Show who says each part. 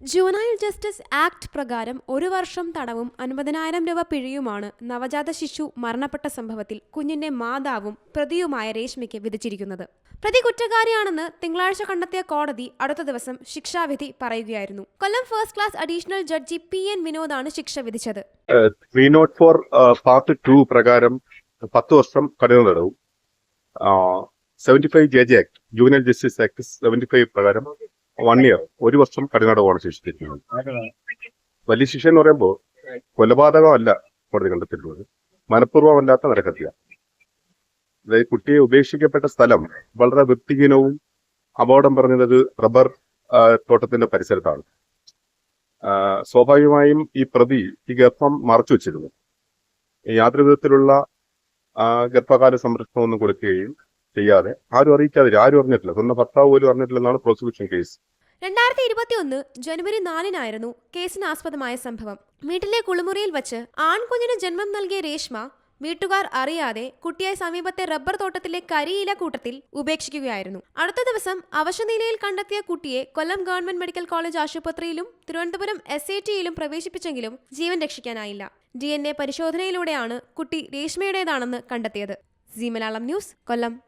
Speaker 1: Juvenile justice act പ്രകാരം ഒരു വർഷം തടവും അൻപതിനായിരം രൂപ പിഴയുമാണ് നവജാത ശിശു മരണപ്പെട്ട സംഭവത്തിൽ കുഞ്ഞിന്റെ മാതാവും പ്രതിയുമായ രേഷ്മയ്ക്ക് വിധിച്ചിരിക്കുന്നത്. പ്രതി കുറ്റക്കാരിയാണെന്ന് തിങ്കളാഴ്ച കണ്ടെത്തിയ കോടതി അടുത്ത ദിവസം ശിക്ഷാവിധി പറയുകയായിരുന്നു. Kollam first class additional judge P N വിനോദാണ് ശിക്ഷ വിധിച്ചത്.
Speaker 2: Three act junior justice act seventy five പ്രകാരം വൺ ഇയർ ഒരു വർഷം കഠിന തടവാണ് ശിക്ഷിച്ചിരിക്കുന്നത് വലിയ ശിക്ഷ എന്ന് പറയുമ്പോൾ കൊലപാതകമല്ല കോടതി കണ്ടെത്തിയിട്ടുള്ളത്. മനഃപൂർവമല്ലാത്ത നരഹത്യ. അതായത് കുട്ടിയെ ഉപേക്ഷിക്കപ്പെട്ട സ്ഥലം വളരെ വൃത്തിഹീനവും അപകടം പറഞ്ഞത് റബ്ബർ തോട്ടത്തിന്റെ പരിസരത്താണ്. സ്വാഭാവികമായും ഈ പ്രതി ഈ ഗർഭം മറച്ചു വെച്ചിരുന്നു. യാതൊരു വിധത്തിലുള്ള ഗർഭകാല സംരക്ഷണമൊന്നും കൊടുക്കുകയും ചെയ്യാതെ ആരും അറിയിക്കാതെ ആരും അറിഞ്ഞിട്ടില്ല. സ്വന്തം ഭർത്താവ് പോലും അറിഞ്ഞിട്ടില്ലെന്നാണ് പ്രോസിക്യൂഷൻ കേസ്
Speaker 1: രണ്ടായിരത്തി ഇരുപത്തിയൊന്ന് ജനുവരി നാലിനായിരുന്നു കേസിന് ആസ്പദമായ സംഭവം. വീട്ടിലെ കുളിമുറിയിൽ വച്ച് ആൺകുഞ്ഞിന് ജന്മം നൽകിയ രേഷ്മ വീട്ടുകാർ അറിയാതെ കുട്ടിയെ സമീപത്തെ റബ്ബർ തോട്ടത്തിലെ കരിയില കൂട്ടത്തിൽ ഉപേക്ഷിക്കുകയായിരുന്നു. അടുത്ത ദിവസം അവശനിലയിൽ കണ്ടെത്തിയ കുട്ടിയെ കൊല്ലം ഗവൺമെന്റ് മെഡിക്കൽ കോളേജ് ആശുപത്രിയിലും തിരുവനന്തപുരം എസ് ഐ ടിയിലും പ്രവേശിപ്പിച്ചെങ്കിലും ജീവൻ രക്ഷിക്കാനായില്ല. ഡി എൻ എ പരിശോധനയിലൂടെയാണ് കുട്ടി രേഷ്മയുടേതാണെന്ന് കണ്ടെത്തിയത്. C Malayalam news Kollam.